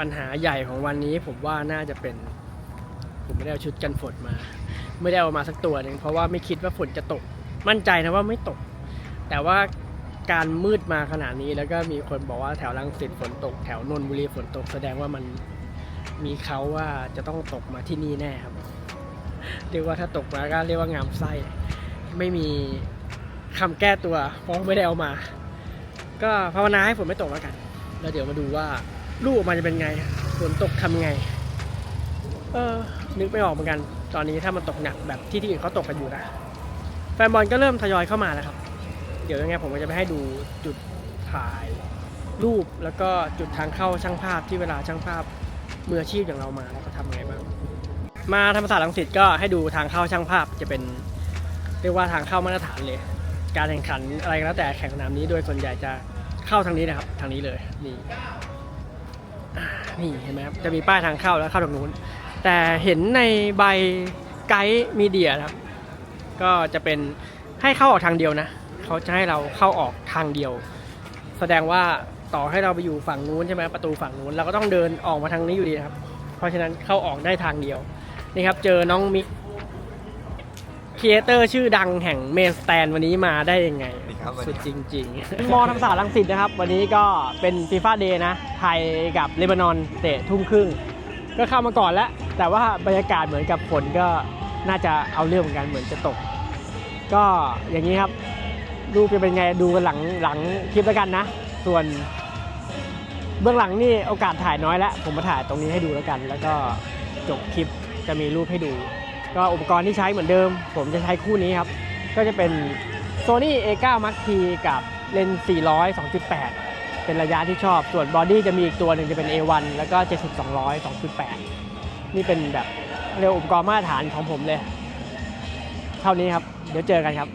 ปัญหาใหญ่ของวันนี้ผมว่าน่าจะเป็น ผมไม่ได้เอาชุดกันฝนมา ไม่ได้เอามาสักตัวหนึ่งเพราะว่าไม่คิดว่าฝนจะตก มั่นใจนะว่าไม่ตก แต่ว่าการมืดมาขนาดนี้แล้วก็มีคนบอกว่าแถวรังสิตฝนตก แถวนนบุรีฝนตก แสดงว่ามันมีเขาว่าจะต้องตกมาที่นี่แน่ครับเรียกว่าถ้าตกมาก็เรียกว่างามไส้ไม่มีคำแก้ตัวเพราะไม่ได้เอามา ก็ภาวนาให้ฝนไม่ตกแล้วกัน แล้วเดี๋ยวมาดูว่า ลูกออกมาจะเป็นไงฝนตกทำไง เออ นึกไม่ออกเหมือนกัน ตอนนี้ถ้ามันตกหนักแบบที่ที่อื่นเขาตกกันอยู่นะแฟนบอลก็เริ่มทยอยเข้ามาแล้วครับ เดี๋ยวยังไงผมก็จะไปให้ดูจุดถ่ายรูปแล้วก็จุดทางเข้าช่างภาพที่เวลาช่างภาพมืออาชีพอย่างเรามาแล้วก็ทำไงบ้าง มาธรรมศาสตร์รังสิตก็ให้ดูทางเข้าช่างภาพจะเป็น เรียกว่าทางเข้ามาตรฐานเลย การแข่งขันอะไรก็แล้วแต่แข่งสนามนี้โดยส่วนใหญ่จะเข้าทางนี้นะครับ ทางนี้เลยนี่ นี่เห็นไหมครับจะมีป้ายทางเข้าแล้วเข้าทางนู้น แต่เห็นในใบไกด์มีเดียครับ ก็จะเป็นให้เข้าออกทางเดียวนะเขาจะให้เราเข้าออกทางเดียว แสดงว่าต่อให้เราไปอยู่ฝั่งนู้นใช่ไหมประตูฝั่งนู้นเราก็ต้องเดินออกมาทางนี้อยู่ดีครับ เพราะฉะนั้นเข้าออกได้ทางเดียวนี่ครับเจอน้องมิก ครีเอเตอร์ชื่อดังแห่งเมนสแตนวันนี้มาได้ยังไงสวัสดีครับสุดจริงๆ มอธรรมศาสตร์รังสิตนะครับ วันนี้ก็เป็นฟีฟ่าเดย์นะ ไทยกับเลบานอนเตะทุ่มครึ่ง ก็เข้ามาก่อนแล้ว แต่ว่าบรรยากาศเหมือนกับฝนก็น่าจะเอาเรื่องเหมือนกันเหมือนจะตก ก็อย่างนี้ครับรูปจะเป็นไงดูกันหลังหลังคลิปแล้วกันนะ ส่วนเบื้องหลังนี่โอกาสถ่ายน้อยแล้ว ผมมาถ่ายตรงนี้ให้ดูแล้วกัน แล้วก็จบคลิปจะมีรูปให้ดู ก็อุปกรณ์ที่ใช้เหมือนเดิม ผมจะใช้คู่นี้ครับ ก็จะเป็น Sony A9 Mark T กับเลนส์400 2.8 เป็นระยะที่ชอบ ส่วนบอดี้จะมีอีกตัวหนึ่งจะเป็น A1 แล้วก็ 70 200 2.8 นี่เป็นแบบเรียกว่าอุปกรณ์มาตรฐานของผมเลย เท่านี้ครับ เดี๋ยวเจอกันครับ